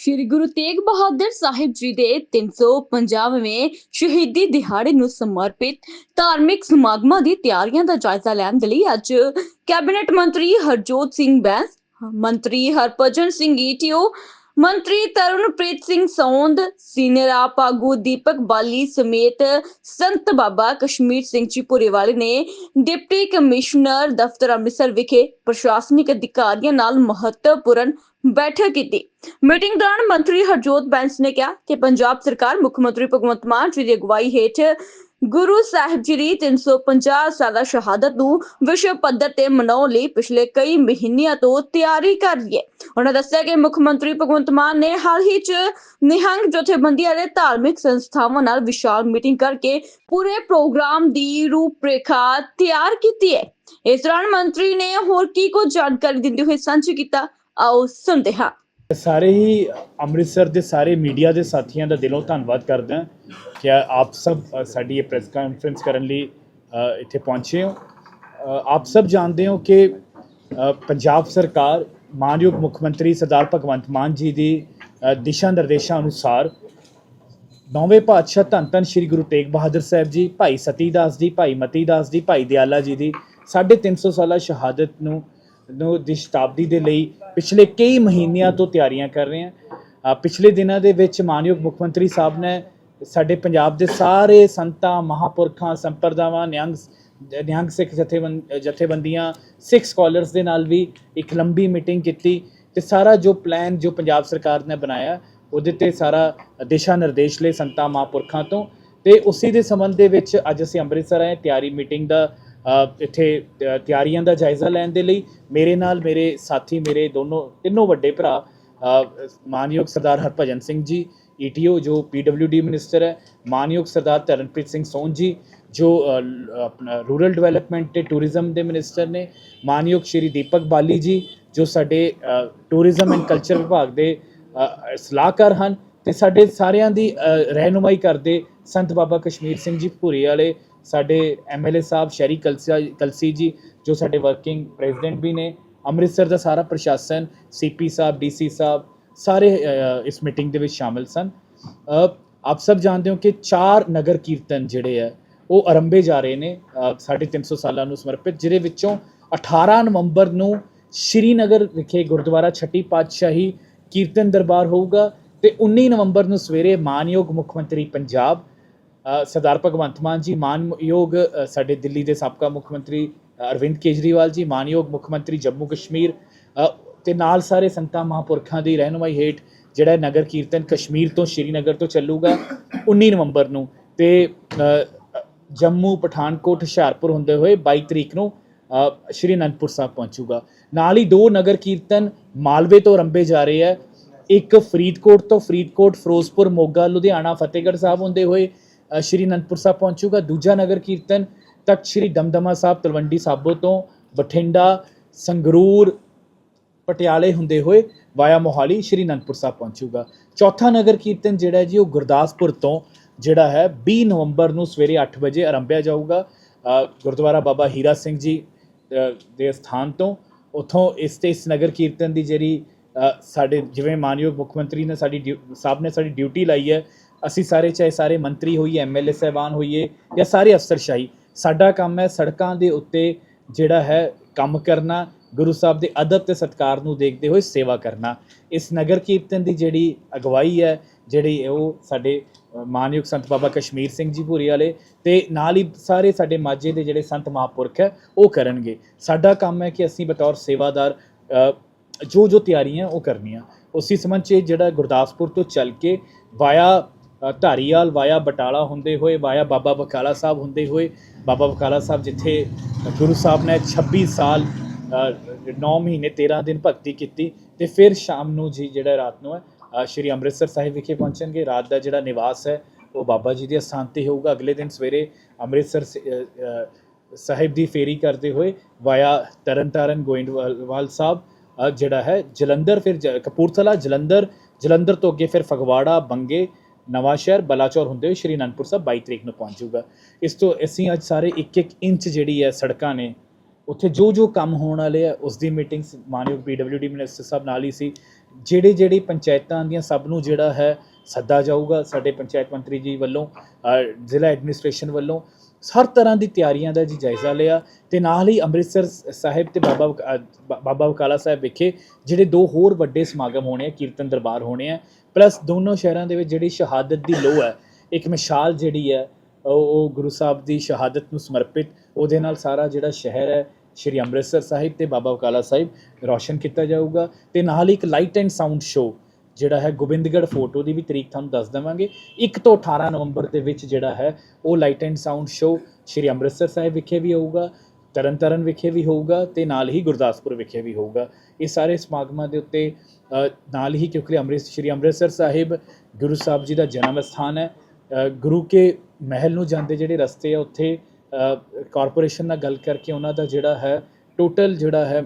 ਸ਼੍ਰੀ ਗੁਰੂ ਤੇਗ ਬਹਾਦਰ ਸਾਹਿਬ ਜੀ ਦੇ 350ਵੇਂ ਸ਼ਹੀਦੀ ਦਿਹਾੜੇ ਨੂੰ ਸਮਰਪਿਤ ਧਾਰਮਿਕ ਸਮਾਗਮਾਂ ਦੀ ਤਿਆਰੀਆਂ ਦਾ ਜਾਇਜ਼ਾ ਲੈਣ ਦੇ ਲਈ ਅੱਜ ਕੈਬਨਿਟ ਮੰਤਰੀ ਹਰਜੋਤ ਸਿੰਘ ਬੈਂਸ, ਮੰਤਰੀ ਹਰਭਜਨ ਸਿੰਘ ਈਟੀਓ ਮੰਤਰੀ ਤਰੁਣਪ੍ਰੀਤ ਸਿੰਘ ਸੌਂਦ, ਸੀਨੀਅਰ ਆਪ ਆਗੂ ਦੀਪਕ ਬਾਲੀ ਸਮੇਤ ਸੰਤ ਬਾਬਾ ਕਸ਼ਮੀਰ ਸਿੰਘ ਜੀ ਪੁਰੇਵਾਲੇ ਨੇ ਡਿਪਟੀ ਕਮਿਸ਼ਨਰ ਦਫ਼ਤਰ ਅੰਮ੍ਰਿਤਸਰ ਵਿਖੇ ਪ੍ਰਸ਼ਾਸਨਿਕ ਅਧਿਕਾਰੀਆਂ ਨਾਲ ਮਹੱਤਵਪੂਰਨ ਬੈਠਕ ਕੀਤੀ। ਮੀਟਿੰਗ ਦੌਰਾਨ ਮੰਤਰੀ ਹਰਜੋਤ ਬੈਂਸ ਨੇ ਕਿਹਾ ਕਿ ਪੰਜਾਬ ਸਰਕਾਰ ਮੁੱਖ ਮੰਤਰੀ ਭਗਵੰਤ ਮਾਨ ਜੀ ਦੀ ਅਗਵਾਈ ਹੇਠ ਗੁਰੂ ਸਾਹਿਬ ਜੀ ਦੀ 350 ਸਾਲਾ ਸ਼ਹਾਦਤ ਨੂੰ ਵਿਸ਼ਵ ਪੱਧਰ ਤੇ ਮਨਾਉਣ ਲਈ ਪਿਛਲੇ ਕਈ ਮਹੀਨਿਆਂ ਤੋਂ ਤਿਆਰੀ ਕਰ ਰਹੀ ਹੈ। ਉਹਨਾਂ ਦੱਸਿਆ ਕਿ ਮੁੱਖ ਮੰਤਰੀ ਭਗਵੰਤ ਮਾਨ ਨੇ ਹਾਲ ਹੀ 'ਚ ਨਿਹੰਗ ਜਥੇਬੰਦੀਆਂ ਦੇ ਧਾਰਮਿਕ ਸੰਸਥਾਵਾਂ ਨਾਲ ਵਿਸ਼ਾਲ ਮੀਟਿੰਗ ਕਰਕੇ ਪੂਰੇ ਪ੍ਰੋਗਰਾਮ ਦੀ ਰੂਪਰੇਖਾ ਤਿਆਰ ਕੀਤੀ ਹੈ। ਇਸ ਦੌਰਾਨ ਮੰਤਰੀ ਨੇ ਹੋਰ ਕੀ ਕੁਝ ਜਾਣਕਾਰੀ ਦਿੰਦੇ ਹੋਏ ਸਾਂਝੀ ਕੀਤਾ। ਆਓ ਸੁਣਦੇ ਹਾਂ। ਸਾਰੇ ਹੀ ਅੰਮ੍ਰਿਤਸਰ ਦੇ ਸਾਰੇ ਮੀਡੀਆ ਦੇ ਸਾਥੀਆਂ ਦਾ ਦਿਲੋਂ ਧੰਨਵਾਦ ਕਰਦਾ ਹਾਂ ਕਿ ਆਪ ਸਭ ਸਾਡੀ ਇਹ ਪ੍ਰੈਸ ਕਾਨਫਰੰਸ ਕਰਨ ਲਈ ਇੱਥੇ ਪਹੁੰਚੇ ਹੋ। ਆਪ ਸਭ ਜਾਣਦੇ ਹੋ ਕਿ ਪੰਜਾਬ ਸਰਕਾਰ ਮਾਨਯੋਗ ਮੁੱਖ ਮੰਤਰੀ ਸਰਦਾਰ ਭਗਵੰਤ ਮਾਨ ਜੀ ਦੀ ਦਿਸ਼ਾ ਨਿਰਦੇਸ਼ਾਂ ਅਨੁਸਾਰ ਨੌਵੇਂ ਪਾਤਸ਼ਾਹ ਧੰਨ ਧੰਨ ਸ੍ਰੀ ਗੁਰੂ ਤੇਗ ਬਹਾਦਰ ਸਾਹਿਬ ਜੀ, ਭਾਈ ਸਤੀ ਦਾਸ ਜੀ, ਭਾਈ ਮਤੀ ਦਾਸ ਜੀ, ਭਾਈ ਦਿਆਲਾ ਜੀ ਦੀ 350 ਸਾਲਾ ਸ਼ਹਾਦਤ ਨੂੰ ਨੂੰ ਦੀ ਸ਼ਤਾਬਦੀ ਦੇ ਲਈ ਪਿਛਲੇ ਕਈ ਮਹੀਨਿਆਂ ਤੋਂ ਤਿਆਰੀਆਂ ਕਰ ਰਹੇ ਹਾਂ। ਪਿਛਲੇ ਦਿਨਾਂ ਦੇ ਵਿੱਚ ਮਾਨਯੋਗ ਮੁੱਖ ਮੰਤਰੀ ਸਾਹਿਬ ਨੇ ਸਾਡੇ ਪੰਜਾਬ ਦੇ ਸਾਰੇ ਸੰਤਾਂ, ਮਹਾਪੁਰਖਾਂ, ਸੰਪਰਦਾਵਾਂ, ਨਿਹੰਗ ਨਿਹੰਗ ਸਿੱਖ ਜਥੇਬੰਦ ਜਥੇਬੰਦੀਆਂ, ਸਿੱਖ ਸਕਾਲਰਸ ਦੇ ਨਾਲ ਵੀ ਇੱਕ ਲੰਬੀ ਮੀਟਿੰਗ ਕੀਤੀ ਤੇ ਸਾਰਾ ਜੋ ਪਲਾਨ ਜੋ ਪੰਜਾਬ ਸਰਕਾਰ ਨੇ ਬਣਾਇਆ, ਉਹਦੇ ਤੇ ਸਾਰਾ ਦਿਸ਼ਾ ਨਿਰਦੇਸ਼ ਲਈ ਸੰਤਾਂ, ਮਹਾਂਪੁਰਖਾਂ ਤੋਂ ਤੇ ਉਸੇ ਦੇ ਸੰਬੰਧ ਦੇ ਵਿੱਚ ਅੱਜ ਅਸੀਂ ਅੰਮ੍ਰਿਤਸਰ ਆਏ, ਤਿਆਰੀ ਮੀਟਿੰਗ ਦਾ ਇੱਥੇ ਤਿਆਰੀਆਂ ਦਾ ਜਾਇਜ਼ਾ ਲੈਣ ਦੇ ਲਈ ਮੇਰੇ ਨਾਲ ਮੇਰੇ ਸਾਥੀ, ਮੇਰੇ ਦੋਨੋਂ, ਤਿੰਨੋਂ ਵੱਡੇ ਭਰਾ ਮਾਨਯੋਗ ਸਰਦਾਰ ਹਰਭਜਨ ਸਿੰਘ ਜੀ ਈਟੀਓ ਜੋ ਪੀਡਬਲਯੂਡੀ ਮਿਨਿਸਟਰ ਹੈ, ਮਾਨਯੋਗ ਸਰਦਾਰ ਤਰਨਪ੍ਰੀਤ ਸਿੰਘ ਸੋਨ ਜੀ, ਜੋ ਆਪਣਾ ਰੂਰਲ ਡਿਵੈਲਪਮੈਂਟ ਤੇ ਟੂਰਿਜ਼ਮ ਦੇ ਮਿਨਿਸਟਰ ਨੇ, ਮਾਨਯੋਗ ਸ਼੍ਰੀ ਦੀਪਕ ਬਾਲੀ ਜੀ, ਜੋ ਸਾਡੇ ਟੂਰਿਜ਼ਮ ਐਂਡ ਕਲਚਰ ਵਿਭਾਗ ਦੇ ਸਲਾਹਕਾਰ ਹਨ ਤੇ ਸਾਡੇ ਸਾਰਿਆਂ ਦੀ ਰਹਿਨੁਮਾਈ ਕਰਦੇ ਸੰਤ ਬਾਬਾ ਕਸ਼ਮੀਰ ਸਿੰਘ ਜੀ ਭੂਰੀ ਵਾਲੇ ਸਾਡੇ ਐਮਐਲਏ ਸਾਹਿਬ ਸ਼ਹਿਰੀ ਕਲਸੀ ਕਲਸੀ ਜੀ ਜੋ ਸਾਡੇ ਵਰਕਿੰਗ ਪ੍ਰੈਜ਼ੀਡੈਂਟ ਵੀ ਨੇ ਅੰਮ੍ਰਿਤਸਰ ਦਾ ਸਾਰਾ ਪ੍ਰਸ਼ਾਸਨ ਸੀਪੀ ਸਾਹਿਬ ਡੀਸੀ ਸਾਹਿਬ ਸਾਰੇ ਇਸ ਮੀਟਿੰਗ ਦੇ ਵਿੱਚ ਸ਼ਾਮਿਲ ਸਨ। ਆਪ ਸਭ ਜਾਣਦੇ ਹੋ ਕਿ ਚਾਰ ਨਗਰ ਕੀਰਤਨ ਜਿਹੜੇ ਆ ਉਹ ਆਰੰਭੇ ਜਾ ਰਹੇ ਨੇ ਅ, ਸਾਢੇ 350 ਸਾਲਾਂ ਨੂੰ ਸਮਰਪਿਤ ਜਿਹਦੇ ਵਿੱਚੋਂ 18 ਨਵੰਬਰ ਨੂੰ ਸ਼੍ਰੀਨਗਰ ਵਿਖੇ ਗੁਰਦੁਆਰਾ ਛੱਟੀ ਪਾਤਸ਼ਾਹੀ ਕੀਰਤਨ ਦਰਬਾਰ ਹੋਊਗਾ ਤੇ 19 ਨਵੰਬਰ ਨੂੰ ਸਵੇਰੇ ਮਾਨਯੋਗ ਮੁੱਖ ਮੰਤਰੀ ਪੰਜਾਬ ਸਰਦਾਰ ਭਗਵੰਤ ਮਾਨ ਜੀ ਮਾਨਯੋਗ ਸਾਡੇ ਦਿੱਲੀ ਦੇ ਸਾਬਕਾ ਮੁੱਖ ਮੰਤਰੀ ਅਰਵਿੰਦ ਕੇਜਰੀਵਾਲ ਜੀ ਮਾਨਯੋਗ ਮੁੱਖ ਮੰਤਰੀ ਜੰਮੂ ਕਸ਼ਮੀਰ ਅ, ਤੇ ਨਾਲ ਸਾਰੇ ਸੰਤਾਂ ਮਹਾਂਪੁਰਖਾਂ ਦੀ ਰਹਿਨੁਮਾਈ ਹੇਠ ਜਿਹੜਾ ਨਗਰ ਕੀਰਤਨ ਕਸ਼ਮੀਰ ਤੋਂ ਸ਼੍ਰੀਨਗਰ ਤੋਂ ਚੱਲੂਗਾ 19 ਨਵੰਬਰ ਨੂੰ ਤੇ ਜੰਮੂ ਪਠਾਨਕੋਟ ਹੁਸ਼ਿਆਰਪੁਰ ਹੁੰਦੇ ਹੋਏ 22 ਤਰੀਕ ਨੂੰ ਸ਼੍ਰੀ ਅਨੰਦਪੁਰ ਸਾਹਿਬ ਪਹੁੰਚੂਗਾ। ਨਾਲ ਹੀ ਦੋ ਨਗਰ ਕੀਰਤਨ ਮਾਲਵੇ ਤੋਂ ਰੰਭੇ ਜਾ ਰਹੇ ਹੈ ਇੱਕ ਫਰੀਦਕੋਟ ਤੋਂ ਫਰੀਦਕੋਟ ਫਿਰੋਜ਼ਪੁਰ ਮੋਗਾ ਲੁਧਿਆਣਾ ਫਤਿਹਗੜ੍ਹ ਸਾਹਿਬ ਹੁੰਦੇ ਹੋਏ ਸ਼੍ਰੀ ਅਨੰਦਪੁਰ ਸਾਹਿਬ ਪਹੁੰਚੂਗਾ। ਦੂਜਾ ਨਗਰ ਕੀਰਤਨ ਤਖਤ ਸ਼੍ਰੀ ਦਮਦਮਾ ਸਾਹਿਬ ਤਲਵੰਡੀ ਸਾਬੋ ਤੋਂ ਬਠਿੰਡਾ, ਸੰਗਰੂਰ, ਪਟਿਆਲੇ ਹੁੰਦੇ ਹੋਏ ਵਾਇਆ ਮੋਹਾਲੀ ਸ਼੍ਰੀ ਅਨੰਦਪੁਰ ਸਾਹਿਬ ਪਹੁੰਚੂਗਾ। ਚੌਥਾ ਨਗਰ ਕੀਰਤਨ ਜਿਹੜਾ ਜੀ, ਉਹ ਗੁਰਦਾਸਪੁਰ ਤੋਂ ਜਿਹੜਾ ਹੈ 20 ਨਵੰਬਰ ਨੂੰ ਸਵੇਰੇ 8 ਵਜੇ ਆਰੰਭਿਆ ਜਾਊਗਾ। ਗੁਰਦੁਆਰਾ ਬਾਬਾ ਹੀਰਾ ਸਿੰਘ ਜੀ ਦੇ ਸਥਾਨ ਤੋਂ। ਉਥੋਂ ਇਸ ਤੇ ਇਸ ਨਗਰ ਕੀਰਤਨ ਦੀ ਜਿਹੜੀ ਸਾਡੇ ਜਿਵੇਂ ਮਾਨਯੋਗ ਮੁੱਖ ਮੰਤਰੀ ਨੇ ਸਾਡੀ ਡਿਊ- ਸਾਹਿਬ ਨੇ ਸਾਡੀ ਡਿਊਟੀ ਲਾਈ ਹੈ ਅਸੀਂ ਸਾਰੇ ਚਾਹੇ ਸਾਰੇ ਮੰਤਰੀ ਹੋਈਏ ਐਮਐਲਏ ਸਹਿਬਾਨ ਹੋਈਏ ਜਾਂ ਸਾਰੇ ਅਫਸਰਸ਼ਾਹੀ, ਸਾਡਾ ਕੰਮ ਹੈ ਸੜਕਾਂ ਦੇ ਉੱਤੇ ਜਿਹੜਾ ਹੈ ਕੰਮ ਕਰਨਾ, ਗੁਰੂ ਸਾਹਿਬ ਦੇ ਅਦਬ ਤੇ ਸਤਕਾਰ ਨੂੰ ਦੇਖਦੇ ਹੋਏ ਸੇਵਾ ਕਰਨਾ। ਇਸ ਨਗਰ ਕੀਰਤਨ ਦੀ ਜਿਹੜੀ ਅਗਵਾਈ ਹੈ, ਜਿਹੜੀ ਉਹ ਸਾਡੇ ਮਾਨਯੋਗ ਸੰਤ ਬਾਬਾ ਕਸ਼ਮੀਰ ਸਿੰਘ ਜੀ ਭੂਰੀ ਵਾਲੇ ਤੇ ਨਾਲ ਹੀ ਸਾਰੇ ਸਾਡੇ ਮਾਝੇ ਦੇ ਜਿਹੜੇ ਸੰਤ ਮਹਾਂਪੁਰਖ ਹੈ, ਉਹ ਕਰਨਗੇ। ਸਾਡਾ ਕੰਮ ਹੈ ਕਿ ਅਸੀਂ ਬਤੌਰ ਸੇਵਾਦਾਰ ਜੋ ਜੋ ਤਿਆਰੀਆਂ ਉਹ ਕਰਨੀਆਂ। ਉਸੇ ਸਮਝ 'ਚ ਇਹ ਜਿਹੜਾ ਗੁਰਦਾਸਪੁਰ ਤੋਂ ਚੱਲ ਕੇ ਵਾਇਆ ਧਾਰੀਵਾਲ ਵਾਇਆ ਬਟਾਲਾ ਹੁੰਦੇ ਹੋਏ, ਵਾਇਆ ਬਾਬਾ ਬਕਾਲਾ ਸਾਹਿਬ ਹੁੰਦੇ ਹੋਏ, ਬਾਬਾ ਬਕਾਲਾ ਸਾਹਿਬ ਜਿੱਥੇ ਗੁਰੂ ਸਾਹਿਬ ਨੇ 26 ਸਾਲ 9 ਮਹੀਨੇ 13 ਦਿਨ ਭਗਤੀ ਕੀਤੀ ਤੇ ਫਿਰ ਸ਼ਾਮ ਨੂੰ ਜੀ ਜਿਹੜਾ ਰਾਤ ਨੂੰ ਹੈ ਸ਼੍ਰੀ ਅੰਮ੍ਰਿਤਸਰ ਸਾਹਿਬ ਵਿਖੇ ਪਹੁੰਚਣਗੇ। ਰਾਤ ਦਾ ਜਿਹੜਾ ਨਿਵਾਸ ਹੈ, ਉਹ ਬਾਬਾ ਜੀ ਦੇ ਅਸਥਾਨ ਤੇ ਹੋਊਗਾ। ਅਗਲੇ ਦਿਨ ਸਵੇਰੇ ਅੰਮ੍ਰਿਤਸਰ ਸ- ਸਾਹਿਬ ਦੀ ਫੇਰੀ ਕਰਦੇ ਹੋਏ ਵਾਇਆ ਤਰਨਤਾਰਨ ਗੋਇੰਦਵਾਲ ਸਾਹਿਬ ਜਿਹੜਾ ਹੈ, ਜਲੰਧਰ ਫਿਰ ਜ- ਕਪੂਰਥਲਾ, ਜਲੰਧਰ ਜਲੰਧਰ ਤੋਂ ਅੱਗੇ ਫਿਰ ਫਗਵਾੜਾ, ਬੰਗੇ ਨਵਾਂ ਸ਼ਹਿਰ ਬਲਾਚੌਰ ਹੁੰਦੇ ਹੋਏ ਸ਼੍ਰੀ ਅਨੰਦਪੁਰ ਸਾਹਿਬ 22 ਤਰੀਕ ਨੂੰ ਪਹੁੰਚ ਪਹੁੰਚੂਗਾ ਇਸ ਤੋਂ ਅਸੀਂ ਅੱਜ ਸਾਰੇ ਇੱਕ ਇੱਕ ਇੰਚ ਜਿਹੜੀ ਹੈ ਸੜਕਾਂ ਨੇ, ਉੱਥੇ ਜੋ ਜੋ ਕੰਮ ਹੋਣ ਵਾਲੇ ਆ, ਉਸ ਦੀ ਮੀਟਿੰਗਸ ਮਾਨਯੋਗ ਪੀਡਬਲਯੂਡੀ ਮਿਨਿਸਟਰ ਸਾਹਿਬ ਨਾਲ ਹੀ ਸੀ। ਜਿਹੜੇ ਜਿਹੜੀ ਪੰਚਾਇਤਾਂ ਦੀਆਂ ਸਭ ਨੂੰ ਜਿਹੜਾ ਹੈ ਸੱਦਾ ਜਾਊਗਾ ਸਾਡੇ ਪੰਚਾਇਤ ਮੰਤਰੀ ਜੀ ਵੱਲੋਂ ਜ਼ਿਲ੍ਹਾ ਐਡਮਿਨਿਸਟ੍ਰੇਸ਼ਨ ਵੱਲੋਂ। ਹਰ ਤਰ੍ਹਾਂ ਦੀ ਤਿਆਰੀਆਂ ਦਾ ਜੀ ਜਾਇਜ਼ਾ ਲਿਆ ਤੇ ਨਾਲ ਹੀ ਅੰਮ੍ਰਿਤਸਰ ਸਾਹਿਬ ਤੇ ਬਾਬਾ ਬਕ- ਅ, ਬਾਬਾ ਬਕਾਲਾ ਸਾਹਿਬ ਵਿਖੇ ਜਿਹੜੇ ਦੋ ਹੋਰ ਵੱਡੇ ਸਮਾਗਮ ਹੋਣੇ ਆ ਕੀਰਤਨ ਦਰਬਾਰ ਹੋਣੇ ਆ ਪਲੱਸ ਦੋਨੋਂ ਸ਼ਹਿਰਾਂ ਦੇ ਵਿੱਚ ਜਿਹੜੀ ਸ਼ਹਾਦਤ ਦੀ ਲੋਹ ਹੈ ਇੱਕ ਮਿਸਾਲ ਜਿਹੜੀ ਹੈ ਉਹ ਗੁਰੂ ਸਾਹਿਬ ਦੀ ਸ਼ਹਾਦਤ ਨੂੰ ਸਮਰਪਿਤ ਉਹਦੇ ਨਾਲ ਸਾਰਾ ਜਿਹੜਾ ਸ਼ਹਿਰ ਹੈ ਸ਼੍ਰੀ ਅੰਮ੍ਰਿਤਸਰ ਸਾਹਿਬ ਤੇ ਬਾਬਾ ਬਕਾਲਾ ਸਾਹਿਬ ਰੌਸ਼ਨ ਕੀਤਾ ਜਾਊਗਾ ਤੇ ਨਾਲ ਹੀ ਇੱਕ ਲਾਈਟ ਐਂਡ ਸਾਊਂਡ ਸ਼ੋਅ ਜਿਹੜਾ ਹੈ ਗੋਬਿੰਦਗੜ੍ਹ ਫੋਟੋ ਦੀ ਵੀ ਤਰੀਕ ਤੁਹਾਨੂੰ ਦੱਸ ਦੇਵਾਂਗੇ। 1 ਤੋਂ 18 ਨਵੰਬਰ ਦੇ ਵਿੱਚ ਜਿਹੜਾ ਹੈ ਉਹ light and sound show Shri Amritsar Sahib ਵਿਖੇ ਵੀ ਹੋਊਗਾ, ਤਰਨਤਾਰਨ ਵਿਖੇ ਵੀ ਹੋਊਗਾ ਤੇ ਨਾਲ ਹੀ ਗੁਰਦਾਸਪੁਰ ਵਿਖੇ ਵੀ ਹੋਊਗਾ। ਇਹ ਸਾਰੇ ਸਮਾਗਮਾਂ ਦੇ ਉੱਤੇ ਨਾਲ ਹੀ ਕਿਉਂਕਿ ਅੰਮ੍ਰਿਤ, ਸ਼੍ਰੀ ਅੰਮ੍ਰਿਤਸਰ ਸਾਹਿਬ ਗੁਰੂ ਸਾਹਿਬ ਜੀ ਦਾ ਜਨਮ ਸਥਾਨ ਹੈ ਗੁਰੂ ਕੇ ਮਹਿਲ ਨੂੰ ਜਾਂਦੇ ਜਿਹੜੇ ਰਸਤੇ ਆ ਉੱਥੇ ਕਾਰਪੋਰੇਸ਼ਨ ਨਾਲ ਗੱਲ ਕਰਕੇ ਉਹਨਾਂ ਦਾ ਜਿਹੜਾ ਹੈ, ਟੋਟਲ ਜਿਹੜਾ ਹੈ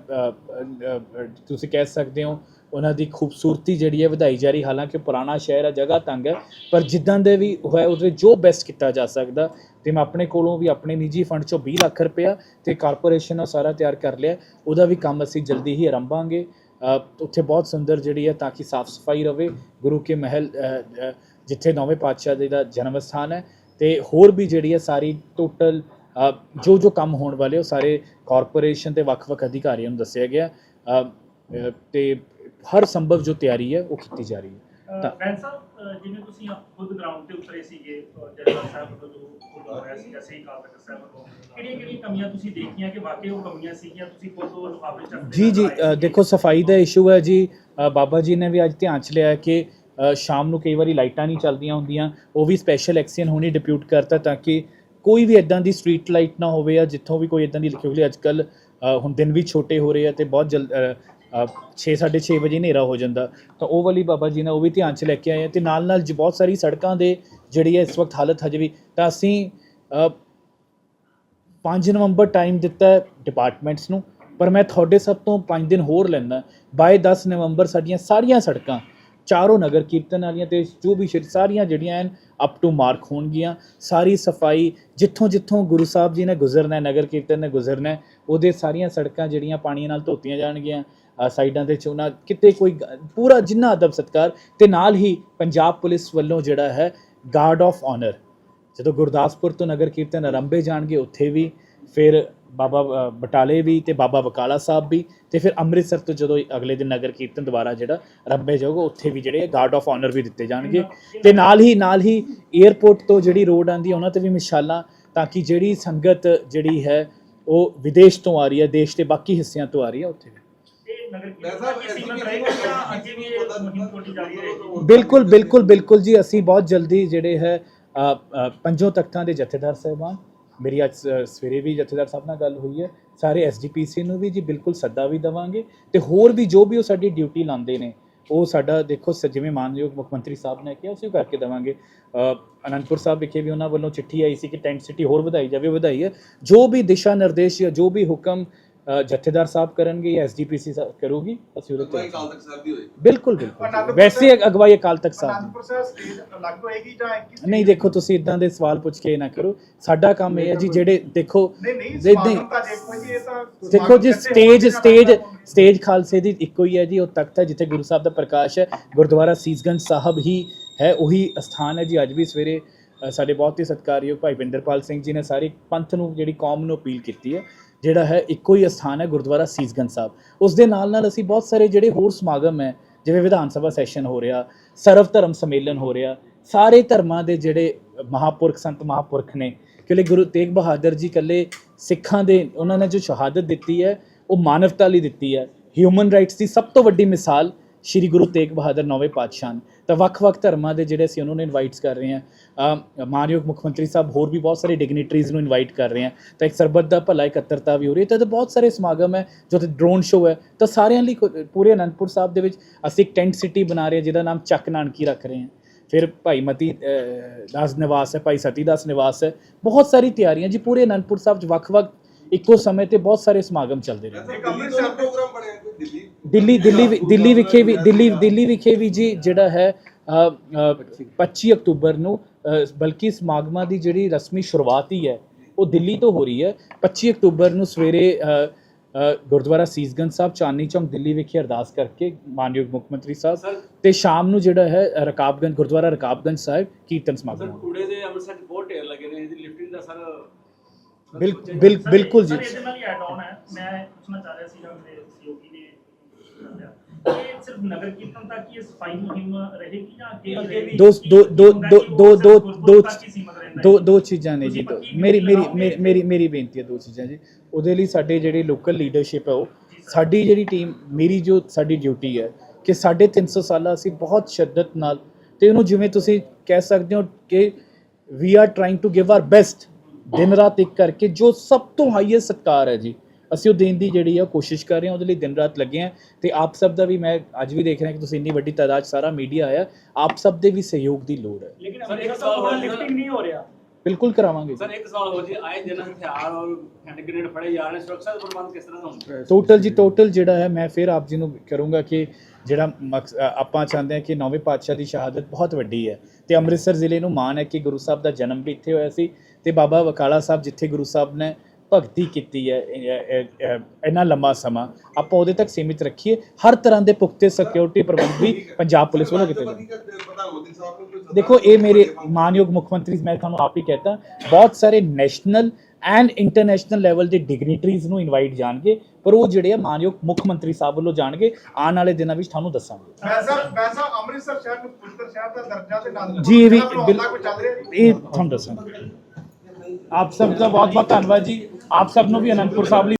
ਤੁਸੀਂ ਕਹਿ ਸਕਦੇ ਹੋ ਉਹਨਾਂ ਦੀ ਖੂਬਸੂਰਤੀ ਜਿਹੜੀ ਹੈ ਵਧਾਈ ਜਾ ਰਹੀ ਹਾਲਾਂਕਿ ਪੁਰਾਣਾ ਸ਼ਹਿਰ ਹੈ ਜਗ੍ਹਾ ਤੰਗ ਹੈ ਪਰ ਜਿੱਦਾਂ ਦੇ ਵੀ ਹੋਇਆ ਉਹਦੇ ਜੋ ਬੈਸਟ ਕੀਤਾ ਜਾ ਸਕਦਾ ਤੇ ਮੈਂ ਆਪਣੇ ਕੋਲੋਂ ਵੀ ਆਪਣੇ ਨਿੱਜੀ ਫੰਡ ਚੋਂ 20 ਲੱਖ ਰੁਪਇਆ ਤੇ ਕਾਰਪੋਰੇਸ਼ਨ ਨਾਲ ਸਾਰਾ ਤਿਆਰ ਕਰ ਲਿਆ ਉਹਦਾ ਵੀ ਕੰਮ ਅਸੀਂ ਜਲਦੀ ਹੀ ਆਰੰਭਾਂਗੇ। ਉੱਥੇ ਬਹੁਤ ਸੁੰਦਰ ਜਿਹੜੀ ਹੈ ਤਾਂ ਕਿ ਸਾਫ਼ ਸਫ਼ਾਈ ਰਵੇ ਗੁਰੂ ਕੇ ਮਹਿਲ ਜਿੱਥੇ ਨੌਵੇਂ ਪਾਤਸ਼ਾਹ ਜੀ ਦਾ ਜਨਮ ਸਥਾਨ ਹੈ ਤੇ ਹੋਰ ਵੀ ਜਿਹੜੀ ਹੈ ਸਾਰੀ ਟੋਟਲ ਜੋ ਜੋ ਕੰਮ ਹੋਣ ਵਾਲੇ ਉਹ ਸਾਰੇ ਕਾਰਪੋਰੇਸ਼ਨ ਤੇ ਵੱਖ-ਵੱਖ ਅਧਿਕਾਰੀਆਂ ਨੂੰ ਦੱਸਿਆ ਗਿਆ। ਅ, ਤੇ ਹਰ ਸੰਭਵ ਜੋ ਤਿਆਰੀ ਹੈ ਉਹ ਕੀਤੀ ਜਾ ਰਹੀ ਹੈ ਤਾਂ- ਬੈਂਸ ਸਾਹਿਬ ਜਿਵੇਂ ਤੁਸੀਂ ਆਪ ਖੁਦ ਗਰਾਊਂਡ ਤੇ ਉਤਰੇ ਸੀਗੇ ਜਨਰਲ ਸਾਹਿਬ ਤੋਂ ਜੋ ਹੋਇਆ ਸੀ ਅਸੀਂ ਕਾਲ ਤੱਕ ਸਾਹਿਬ ਤੋਂ ਕਿਹੜੀਆਂ ਕਿਹੜੀਆਂ ਕਮੀਆਂ ਤੁਸੀਂ ਦੇਖੀਆਂ ਕਿ ਵਾਕਈ ਉਹ ਕਮੀਆਂ ਸੀਗੀਆਂ ਤੁਸੀਂ ਖੁਦ ਉਹ ਲਿਫਾਫੇ ਚੱਕਦੇ ਜੀ ਜੀ। ਦੇਖੋ ਸਫ਼ਾਈ ਦਾ ਇਸ਼ੂ ਹੈ ਜੀ ਬਾਬਾ ਜੀ ਨੇ ਵੀ ਅੱਜ ਧਿਆਨ ਚ ਲਿਆ ਕਿ ਸ਼ਾਮ ਨੂੰ ਕਈ ਵਾਰੀ ਲਾਈਟਾਂ ਨਹੀਂ ਚੱਲਦੀਆਂ ਹੁੰਦੀਆਂ ਉਹ ਵੀ ਸਪੈਸ਼ਲ ਐਕਸ਼ਨ ਹੋਣੀ ਡਿਪਿਊਟ ਕਰਤਾ ਤਾਂ ਕਿ ਕੋਈ ਵੀ ਇਦਾਂ ਦੀ ਸਟਰੀਟ ਲਾਈਟ ਨਾ ਹੋਵੇ ਜਾਂ ਜਿੱਥੋਂ ਵੀ ਕੋਈ ਇਦਾਂ ਦੀ ਕਿਉਂਕਿ ਅੱਜ ਕੱਲ ਹੁਣ ਦਿਨ ਵੀ ਛੋਟੇ ਹੋ ਰਹੇ ਆ ਤੇ ਬਹੁਤ ਜਲਦ 6:30 ਵਜੇ ਹਨੇਰਾ ਹੋ ਜਾਂਦਾ। ਤਾਂ ਉਹ ਵਾਲੀ ਬਾਬਾ ਜੀ ਨੇ ਉਹ ਵੀ ਧਿਆਨ ਚ ਲੈ ਕੇ ਆਏ ਆ ਤੇ ਨਾਲ ਨਾਲ ਜੀ ਬਹੁਤ ਸਾਰੀ ਸੜਕਾਂ ਦੇ ਜਿਹੜੀ ਹੈ ਇਸ ਵਕਤ ਹਾਲਤ ਹਜੇ ਵੀ ਤਾਂ ਅਸੀਂ ਅ, 5 ਨਵੰਬਰ ਟਾਈਮ ਦਿੱਤਾ ਡਿਪਾਰਟਮੈਂਟਸ ਨੂੰ ਪਰ ਮੈਂ ਤੁਹਾਡੇ ਸਭ ਤੋਂ 5 ਦਿਨ ਹੋਰ ਲੈਂਦਾ ਬਾਏ 10 ਨਵੰਬਰ ਸਾਡੀਆਂ ਸਾਰੀਆਂ ਸੜਕਾਂ ਚਾਰੋਂ ਨਗਰ ਕੀਰਤਨ ਵਾਲੀਆਂ ਤੇ ਜੋ ਵੀ ਸਾਰੀਆਂ ਜਿਹੜੀਆਂ ਹਨ ਅਪ ਟੂ ਮਾਰਕ ਹੋਣਗੀਆਂ। ਸਾਰੀ ਸਫ਼ਾਈ ਜਿੱਥੋਂ ਜਿੱਥੋਂ ਗੁਰੂ ਸਾਹਿਬ ਜੀ ਨੇ ਗੁਜ਼ਰਨਾ ਨਗਰ ਕੀਰਤਨ ਨੇ ਗੁਜ਼ਰਨਾ ਉਹਦੇ ਸਾਰੀਆਂ ਸੜਕਾਂ ਜਿਹੜੀਆਂ ਪਾਣੀ ਨਾਲ ਧੋਤੀਆਂ ਜਾਣਗੀਆਂ। ਸਾਈਡਾਂ ਦੇ ਚੋਣਾ ਕਿਤੇ ਕੋਈ ਪੂਰਾ ਜਿੰਨਾ ਅਦਬ ਸਤਕਾਰ ਤੇ ਨਾਲ ਹੀ ਪੰਜਾਬ ਪੁਲਿਸ ਵੱਲੋਂ ਜਿਹੜਾ ਹੈ ਗਾਰਡ ਆਫ ਆਨਰ ਜਦੋਂ ਗੁਰਦਾਸਪੁਰ ਤੋਂ ਨਗਰ ਕੀਰਤਨ ਆਰੰਭੇ ਜਾਣਗੇ, ਉੱਥੇ ਵੀ, ਫਿਰ ਬਾਬਾ ਬਟਾਲੇ ਵੀ ਤੇ ਬਾਬਾ ਬਕਾਲਾ ਸਾਹਿਬ ਵੀ ਤੇ ਫਿਰ ਅੰਮ੍ਰਿਤਸਰ ਤੋਂ ਜਦੋਂ ਅਗਲੇ ਦਿਨ ਨਗਰ ਕੀਰਤਨ ਦੁਬਾਰਾ ਜਿਹੜਾ ਆਰੰਭੇ ਜਾਊਗਾ, ਉੱਥੇ ਵੀ ਜਿਹੜੇ ਗਾਰਡ ਆਫ ਆਨਰ ਵੀ ਦਿੱਤੇ ਜਾਣਗੇ। ਤੇ ਨਾਲ ਹੀ ਨਾਲ ਹੀ 에ਅਰਪੋਰਟ ਤੋਂ ਜਿਹੜੀ ਰੋਡ ਆਂਦੀ ਉਹਨਾਂ ਤੇ ਵੀ ਮਿਸਾਲਾਂ ਤਾਂ ਕਿ ਜਿਹੜੀ ਸੰਗਤ ਜਿਹੜੀ ਹੈ, ਉਹ ਵਿਦੇਸ਼ ਤੋਂ ਆ ਰਹੀ ਹੈ, ਦੇਸ਼ ਦੇ ਬਾਕੀ ਹਿੱਸਿਆਂ ਤੋਂ ਆ ਰਹੀ ਹੈ, ਉੱਥੇ ਵੀ। ਨਗਰ ਮੈਂ ਕੀਰਤਨ ਸਾਹਿਬ ਦੀ ਸੀਮਤ ਰਹੇਗਾ ਜਾਂ ਅੱਗੇ ਵੀ ਇਹ ਮੁਹਿੰਮ ਤੁਹਾਡੀ ਜਾਰੀ ਰਹੇਗੀ? ਬਿਲਕੁਲ ਬਿਲਕੁਲ ਬਿਲਕੁਲ ਜੀ। ਅਸੀਂ ਬਹੁਤ ਜਲਦੀ ਜਿਹੜੇ ਹੈ ਪੰਜੋਂ ਤਖਤਾਂ ਦੇ ਜਥੇਦਾਰ ਸਾਹਿਬਾਨ ਮੇਰੀ ਅੱਜ ਸਵੇਰੇ ਵੀ ਜਥੇਦਾਰ ਸਾਹਿਬ ਨਾਲ ਗੱਲ ਹੋਈ ਹੈ ਸਾਰੇ ਐਸਜੀਪੀਸੀ ਨੂੰ ਵੀ ਜੀ ਬਿਲਕੁਲ ਸੱਦਾ ਵੀ ਦਵਾਂਗੇ ਤੇ ਹੋਰ ਵੀ ਜੋ ਵੀ ਉਹ ਸਾਡੀ ਡਿਊਟੀ ਲਾਉਂਦੇ ਨੇ ਉਹ ਸਾਡਾ ਦੇਖੋ ਸ- ਜਿਵੇਂ ਮਾਨਯੋਗ ਮੁੱਖ ਮੰਤਰੀ ਸਾਹਿਬ ਨੇ ਕਿਹਾ ਅਸੀਂ ਉਹ ਕਰਕੇ ਦਵਾਂਗੇ। ਅਨੰਦਪੁਰ ਸਾਹਿਬ ਵਿਖੇ ਵੀ ਉਹਨਾਂ ਵੱਲੋਂ ਚਿੱਠੀ ਆਈ ਸੀ ਕਿ ਟੈਂਟ ਸਿਟੀ ਹੋਰ ਵਧਾਈ ਜਾਵੇ ਵਧਾਈ ਹੈ। ਜੋ ਵੀ ਦਿਸ਼ਾ ਨਿਰਦੇਸ਼ ਜਾਂ ਜੋ ਵੀ ਹੁਕਮ ਜਥੇਦਾਰ ਸਾਹਿਬ ਕਰਨਗੇ ਜਾਂ ਐਸਜੀਪੀਸੀ ਕਰੂਗੀ ਅਸੀਂ ਉਹਦੇ ਤੇ ਸਾਹਿਬ ਦੀ ਹੋਏ ਬਿਲਕੁਲ ਬਿਲਕੁਲ। ਵੈਸੇ ਸਾਹਿਬ- ਅਗਵਾਈ ਅਕਾਲ ਤਖਤ ਸਾਹਿਬ ਦੀ। ਸਾਹਿਬ ਅਲੱਗ ਹੋਏਗੀ ਜਾਂ? ਨਹੀਂ ਦੇਖੋ ਤੁਸੀਂ ਇਦਾਂ ਦੇ ਸਵਾਲ ਪੁੱਛ ਕੇ ਨਾ ਕਰੋ। ਸਾਡਾ ਕੰਮ ਇਹ ਹੈ ਜੀ ਜਿਹੜੇ ਦੇਖੋ ਦੇਖੋ ਜੀ ਇਹ ਤਾਂ ਦੇਖੋ ਜੀ ਸਮਾਗਮ ਕਿੱਥੇ ਸਟੇਜ ਸਟੇਜ ਸਟੇਜ ਖਾਲਸੇ ਦੀ ਇੱਕੋ ਹੀ ਹੈ ਜੀ ਉਹ ਤਖਤ ਹੈ ਜਿੱਥੇ ਗੁਰੂ ਸਾਹਿਬ ਦਾ ਪ੍ਰਕਾਸ਼ ਹੈ। ਗੁਰਦੁਆਰਾ ਸੀਸਗੰਜ ਸਾਹਿਬ ਹੀ ਹੈ ਉਹੀ ਅਸਥਾਨ ਹੈ ਜੀ। ਅੱਜ ਵੀ ਸਵੇਰੇ ਸਾਡੇ ਬਹੁਤ ਹੀ ਸਤਿਕਾਰਯੋਗ ਭਾਈ ਬਿੰਦਰਪਾਲ ਸਿੰਘ ਜੀ ਨੇ ਸਾਰੀ ਪੰਥ ਨੂੰ ਜਿਹੜੀ ਕੌਮ ਨੂੰ ਅਪੀਲ ਕੀਤੀ ਹੈ। ਜਿਹੜਾ ਹੈ, ਇੱਕੋ ਹੀ ਅਸਥਾਨ ਹੈ ਗੁਰਦੁਆਰਾ ਸੀਸਗੰਜ ਸਾਹਿਬ। ਉਸ ਦੇ ਨਾਲ ਨਾਲ ਅਸੀਂ ਬਹੁਤ ਸਾਰੇ ਜਿਹੜੇ ਹੋਰ ਸਮਾਗਮ ਹੈ, ਜਿਵੇਂ ਵਿਧਾਨ ਸਭਾ ਸੈਸ਼ਨ ਹੋ ਰਿਹਾ, ਸਰਵ ਧਰਮ ਸੰਮੇਲਨ ਹੋ ਰਿਹਾ, ਸਾਰੇ ਧਰਮਾਂ ਦੇ ਜਿਹੜੇ ਮਹਾਪੁਰਖ, ਸੰਤ ਮਹਾਪੁਰਖ ਨੇ, ਕਿਉਂਕਿ ਗੁਰੂ ਤੇਗ ਬਹਾਦਰ ਜੀ ਇਕੱਲੇ ਸਿੱਖਾਂ ਦੇ, ਉਹਨਾਂ ਨੇ ਜੋ ਸ਼ਹਾਦਤ ਦਿੱਤੀ ਹੈ, ਉਹ ਮਾਨਵਤਾ ਲਈ ਦਿੱਤੀ ਹੈ। ਹਿਊਮਨ ਰਾਈਟਸ ਦੀ ਸਭ ਤੋਂ ਵੱਡੀ ਮਿਸਾਲ ਸ਼੍ਰੀ ਗੁਰੂ ਤੇਗ ਬਹਾਦਰ ਨੌਵੇਂ ਪਾਤਸ਼ਾਹ ਤਾਂ ਵੱਖ-ਵੱਖ ਧਰਮਾਂ ਦੇ ਜਿਹੜੇ ਅਸੀਂ ਉਹਨਾਂ ਨੂੰ ਇਨਵਾਈਟਸ ਕਰ ਰਹੇ ਹਾਂ। ਮਾਨਯੋਗ ਮੁੱਖ ਮੰਤਰੀ ਸਾਹਿਬ ਹੋਰ ਵੀ ਬਹੁਤ ਸਾਰੇ ਡਿਗਨਿਟਰੀਜ਼ ਨੂੰ ਇਨਵਾਈਟ ਕਰ ਰਹੇ ਹਾਂ। ਤਾਂ ਇੱਕ ਸਰਬੱਤ ਦਾ ਭਲਾ ਇਕੱਤਰਤਾ ਵੀ ਹੋ ਰਹੀ ਹੈ। ਤਾਂ ਬਹੁਤ ਸਾਰੇ ਸਮਾਗਮ ਹੈ, ਜੋ ਤੇ ਡਰੋਨ ਸ਼ੋਅ ਹੈ। ਤਾਂ ਸਾਰਿਆਂ ਲਈ ਪੂਰੇ ਅਨੰਦਪੁਰ ਸਾਹਿਬ ਦੇ ਵਿੱਚ ਅਸੀਂ ਇੱਕ ਟੈਂਟ ਸਿਟੀ ਬਣਾ ਰਹੇ ਹਾਂ, ਜਿਹਦਾ ਨਾਮ ਚੱਕ ਨਾਨਕੀ ਰੱਖ ਰਹੇ ਹਾਂ। ਫਿਰ ਭਾਈ ਮਤੀ ਦਾਸ ਨਿਵਾਸ ਹੈ, ਭਾਈ ਸਤੀ ਦਾਸ ਨਿਵਾਸ ਹੈ। ਬਹੁਤ ਸਾਰੀ ਤਿਆਰੀਆਂ ਜੀ, ਪੂਰੇ ਅਨੰਦਪੁਰ ਸਾਹਿਬ 'ਚ ਵੱਖ-ਵੱਖ ਇੱਕੋ ਸਮੇਂ ਤੇ ਬਹੁਤ ਸਾਰੇ ਸਮਾਗਮ ਚੱਲਦੇ ਰਹੇ। ਮੈਂ ਦਿੱਲੀ ਦਿੱਲੀ ਦਿੱਲੀ ਦਿੱਲੀ ਵੀ- ਦਿੱਲੀ ਵਿਖੇ ਵੀ ਦਿੱਲੀ ਦਿੱਲੀ ਵਿਖੇ ਵੀ ਜੀ ਜਿਹੜਾ ਹੈ ਅ, ਅ, 25 ਅਕਤੂਬਰ ਨੂੰ ਅ, ਬਲਕਿ ਸਮਾਗਮਾਂ ਦੀ ਜਿਹੜੀ ਰਸਮੀ ਸ਼ੁਰੂਆਤ ਹੀ ਹੈ ਉਹ ਦਿੱਲੀ ਤੋਂ ਹੋ ਰਹੀ ਹੈ 25 ਅਕਤੂਬਰ ਨੂੰ ਸਵੇਰੇ ਅ, ਅ, ਗੁਰਦੁਆਰਾ ਸੀਸਗੰਜ ਸਾਹਿਬ ਚਾਂਦਨੀ ਚੌਂਕ ਦਿੱਲੀ ਵਿਖੇ ਅਰਦਾਸ ਕਰਕੇ ਮਾਨਯੋਗ ਮੁੱਖ ਮੰਤਰੀ ਸਾਹਿਬ ਤੇ ਸ਼ਾਮ ਨੂੰ ਜਿਹੜਾ ਹੈ ਅ, ਰਕਾਬਗੰਜ ਗੁਰਦੁਆਰਾ ਰਕਾਬਗੰਜ ਸਾਹਿਬ ਕੀਰਤਨ ਸਰ ਸਮਾਗਮ ਹੋਣਾ। ਕੂੜੇ ਦੇ ਅੰਮ੍ਰਿਤਸਰ 'ਚ ਬਹੁਤ ਢੇਰ ਲੱਗੇ ਨੇ ਇਹਦੀ ਲਿਫਟਿੰਗ ਦਾ ਸਰ ਬਿਲ- ਬਿਲ- ਸਰ, ਬਿਲਕੁਲ ਜੀ ਸਰ ਇਹਦੇ ਨਾਲ ਹੀ ਐਡ ਆਨ ਹੈ ਮੈਂ ਪੁੱਛਣਾ ਚਾਹ ਰਿਹਾ ਸੀਗਾ ਮੇਰੇ ਸਹਿਯੋਗੀ ਨੇ ਦੱਸਿਆ। ਇਹ ਸਿਰਫ ਨਗਰ ਕੀਰਤਨ ਤੱਕ ਹੀ ਇਹ ਸਫ਼ਾਈ ਮੁਹਿੰਮ ਰਹੇਗੀ ਜਾਂ ਅੱਗੇ ਵੀ ਰਹੇਗੀ? ਦੋ ਦੋ ਦੋ ਦੋ ਦੋ ਦੋ ਦੋ। ਦੋ ਦੋ ਚੀਜ਼ਾਂ ਨੇ ਜੀ ਦੋ ਮੇਰੀ ਮੇਰੀ? ਮੇਰੀ ਮੇਰੀ ਬੇਨਤੀ ਹੈ ਦੋ ਚੀਜ਼ਾਂ ਜੀ ਉਹਦੇ ਲਈ ਸਾਡੇ ਜਿਹੜੇ ਲੋਕਲ ਲੀਡਰਸ਼ਿਪ ਹੈ ਉਹ ਸਾਡੀ ਜਿਹੜੀ ਟੀਮ ਮੇਰੀ ਜੋ ਸਾਡੀ ਡਿਊਟੀ ਹੈ ਕਿ ਸਾਢੇ 300 ਸਾਲਾਂ ਅਸੀਂ ਬਹੁਤ ਸ਼ਿੱਦਤ ਨਾਲ ਤੇ ਉਹਨੂੰ ਜਿਵੇਂ ਤੁਸੀਂ ਕਹਿ ਸਕਦੇ ਹੋ ਕਿ we are trying to give our best ਦਿਨ ਰਾਤ ਇੱਕ ਕਰਕੇ ਜੋ ਸਭ ਤੋਂ ਹਾਈਐਸਟ ਸਤਕਾਰ ਹੈ ਜੀ ਅਸੀਂ ਉਹ ਦੇਣ ਦੀ ਜਿਹੜੀ ਆ ਕੋਸ਼ਿਸ਼ ਕਰ ਰਹੇ ਹਾਂ ਉਹਦੇ ਲਈ ਦਿਨ ਰਾਤ ਲੱਗੇ ਹਾਂ ਤੇ ਆਪ ਸਭ ਦਾ ਵੀ ਮੈਂ ਅੱਜ ਵੀ ਦੇਖ ਰਿਹਾ ਕਿ ਤੁਸੀਂ ਇੰਨੀ ਵੱਡੀ ਤਾਦਾਦ ਸਾਰਾ ਮੀਡੀਆ ਆਇਆ ਆਪ ਸਭ ਦੇ ਵੀ ਸਹਿਯੋਗ ਦੀ ਲੋੜ ਹੈ। ਲੇਕਿਨ ਸਰ, ਇੱਕ ਸਵਾਲ ਹੋਰ ਲਿਫਟਿੰਗ ਨਹੀਂ ਹੋ ਰਿਹਾ। ਬਿਲਕੁਲ ਕਰਾਵਾਂਗੇ ਸਰ ਇੱਕ ਸਵਾਲ ਹੋ ਜੀ ਆਏ ਦਿਨ ਹਥਿਆਰ ਔਰ ਹੈਂਡ ਗ੍ਰੇਨੇਡ ਫੜੇ ਜਾ ਰਹੇ ਨੇ। ਸੁਰੱਖਿਆ ਦਾ ਪ੍ਰਬੰਧ ਕਿਸ ਤਰ੍ਹਾਂ ਦਾ ਹੁੰਦਾ ਟੋਟਲ ਜੀ ਟੋਟਲ ਜਿਹੜਾ ਹੈ ਮੈਂ ਫਿਰ ਆਪ ਜੀ ਨੂੰ ਕਰੂੰਗਾ ਕਿ ਜਿਹੜਾ ਮਕਸ- ਆਪਾਂ ਚਾਹੁੰਦੇ ਹਾਂ ਕਿ ਨੌਵੇਂ ਪਾਤਸ਼ਾਹ ਦੀ ਸ਼ਹਾਦਤ ਬਹੁਤ ਵੱਡੀ ਹੈ ਤੇ ਅੰਮ੍ਰਿਤਸਰ ਜ਼ਿਲ੍ਹੇ ਨੂੰ ਮਾਣ ਹੈ ਕਿ ਗੁਰੂ ਸਾਹਿਬ ਦਾ ਜਨਮ ਵੀ ਇੱਥੇ ਹੋਇਆ ਸੀ ਤੇ ਬਾਬਾ ਵਕਾਲਾ ਸਾਹਿਬ ਜਿੱਥੇ ਗੁਰੂ ਸਾਹਿਬ ਨੇ ਭਗਤੀ ਕੀਤੀ ਹੈ ਇੰਨਾ ਲੰਮਾ ਸਮਾਂ। ਆਪਾਂ ਉਹਦੇ ਤੱਕ ਸੀਮਿਤ ਰੱਖੀਏ। ਹਰ ਤਰ੍ਹਾਂ ਦੇ ਪੁਖਤੇ ਸਿਕਿਉਰਿਟੀ ਪ੍ਰਬੰਧ ਵੀ ਪੰਜਾਬ ਪੁਲਿਸ ਵੱਲੋਂ ਕੀਤੇ ਸੱਦਾ ਦੇਖੋ ਇਹ ਮੇਰੇ ਮਾਨਯੋਗ ਮੁੱਖ ਮੰਤਰੀ ਮੈਂ ਤੁਹਾਨੂੰ ਆਪ ਹੀ ਕਹਤਾ ਬਹੁਤ ਸਾਰੇ ਨੈਸ਼ਨਲ ਐਂਡ ਇੰਟਰਨੈਸ਼ਨਲ ਲੈਵਲ ਦੇ ਡਿਗਨਿਟਰੀਜ਼ ਨੂੰ ਇਨਵਾਈਟ ਜਾਣਗੇ ਪਰ ਉਹ ਜਿਹੜੇ ਆ ਮਾਨਯੋਗ ਮੁੱਖ ਮੰਤਰੀ ਸਾਹਿਬ ਵੱਲੋਂ ਜਾਣਗੇ ਆਉਣ ਵਾਲੇ ਦਿਨਾਂ ਵਿੱਚ ਤੁਹਾਨੂੰ ਦੱਸਾਂਗੇ। ਵੈਸਾ ਵੈਸਾ ਅੰਮ੍ਰਿਤਸਰ ਸ਼ਹਿਰ ਨੂੰ ਪੁੱਤਰ ਸ਼ਹਿਰ ਦਾ ਦਰਜਾ ਤੇ ਨਾਲ ਜੀ ਵੀ ਇਹ ਤੁਹਾਨੂੰ ਦੱਸਾਂਗੇ। ਆਪ ਸਭ ਦਾ ਬਹੁਤ ਬਹੁਤ ਧੰਨਵਾਦ ਜੀ। ਆਪ ਸਭ ਨੂੰ ਵੀ ਅਨੰਦਪੁਰ ਸਾਹਿਬ ਲਈ